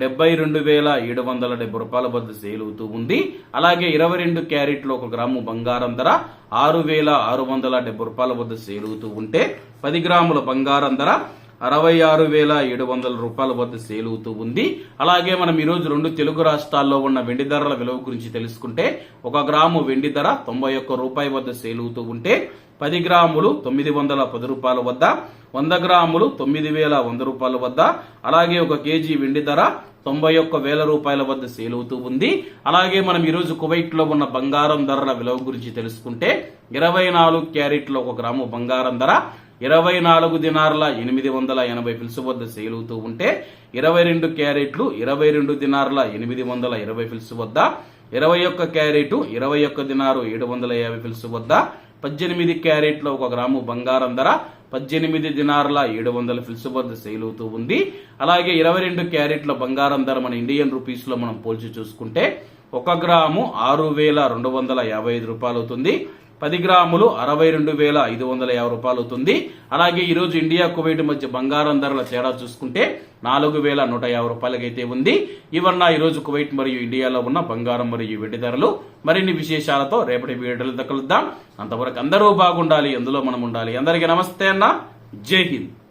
డెబ్బై రెండు వేల ఏడు వందల డెబ్బై రూపాయల వద్ద సేల్ అవుతూ ఉంది. అలాగే ఇరవై రెండు క్యారెట్లో ఒక గ్రాము బంగారం ధర ఆరు వేల ఆరు వందల డెబ్బై రూపాయల వద్ద సేల్ అవుతూ ఉంటే పది గ్రాముల బంగారం ధర అరవై ఆరు వేల ఏడు వందల రూపాయల వద్ద సేల్ అవుతూ ఉంది. అలాగే మనం ఈరోజు రెండు తెలుగు రాష్ట్రాల్లో ఉన్న వెండి ధరల విలువ గురించి తెలుసుకుంటే ఒక గ్రాము వెండి ధర తొంభై ఒక్క రూపాయి వద్ద సేల్ అవుతూ ఉంటే పది గ్రాములు తొమ్మిది వందల పది రూపాయల వద్ద వంద గ్రాములు తొమ్మిది వేల వంద రూపాయల వద్ద అలాగే ఒక కేజీ వెండి ధర తొంభై ఒక్క వేల రూపాయల వద్ద సేల్ అవుతూ ఉంది. అలాగే మనం ఈరోజు కువైట్లో ఉన్న బంగారం ధరల విలువ గురించి తెలుసుకుంటే ఇరవై నాలుగు క్యారెట్ల ఒక గ్రాము బంగారం ధర ఇరవై నాలుగు దినార్ల ఎనిమిది వందల ఎనభై ఫిల్స్ వద్ద సేల్ అవుతూ ఉంటే ఇరవై రెండు క్యారెట్లు ఇరవై రెండు దినార్ల ఎనిమిది వందల ఇరవై ఫిల్స్ వద్ద ఇరవై ఒక్క క్యారెట్ ఇరవై ఒక్క దినారు ఏడు వందల యాభై ఫిల్స్ వద్ద పద్దెనిమిది క్యారెట్ల ఒక గ్రాము బంగారం ధర పద్దెనిమిది దినార్ల ఏడు వందల ఫిల్స్ వద్ద సేల్ అవుతూ ఉంది. అలాగే ఇరవై రెండు క్యారెట్ల బంగారం ధర మన ఇండియన్ రూపీస్లో మనం పోల్చి చూసుకుంటే ఒక గ్రాము ఆరు వేల రెండు వందల యాభై ఐదు రూపాయలు అవుతుంది. పది గ్రాములు అరవై రెండు వేల ఐదు వందల యాభై రూపాయలు అవుతుంది. అలాగే ఈరోజు ఇండియా కువైట్ మధ్య బంగారం ధరల తేడా చూసుకుంటే నాలుగు వేల నూట యాభై రూపాయలకైతే ఉంది. ఇవన్న ఈరోజు కువైట్ మరియు ఇండియాలో ఉన్న బంగారం మరియు వెండి ధరలు. మరిన్ని విశేషాలతో రేపటి వీడియోలతో కలుద్దాం. అంతవరకు అందరూ బాగుండాలి. అందులో మనం ఉండాలి. అందరికీ నమస్తే అన్న. జై హింద్.